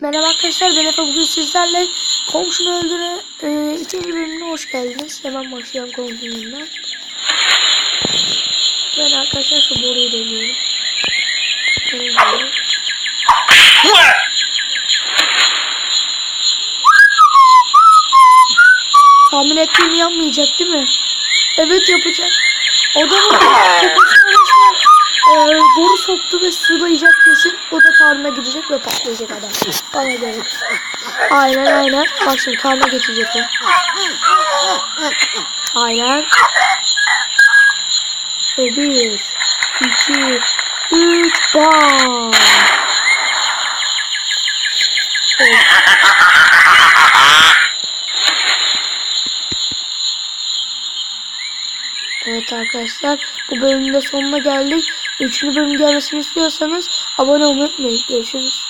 Merhaba arkadaşlar ben Efe bugün sizlerle komşunu öldüre e, ikinci bölümüne hoş geldiniz. Hemen başlayalım komşununla. Ben arkadaşlar şu boruyu deniyorum. Deniyorum. Tahmin ettiğimi yapmayacak değil mi? Evet yapacak. Adamın kafasına resmen e, boru soktu ve sulayacak kesin. O da karnına ve patlayacak adam. Bana göre. Aynen aynen. Bak şimdi karnına geçecek o. Aynen. Ve bir, iki, üç, bam. Evet. Evet arkadaşlar bu bölümün de sonuna geldik. Üçüncü bölüm gelmesini istiyorsanız abone olmayı unutmayın. Görüşürüz.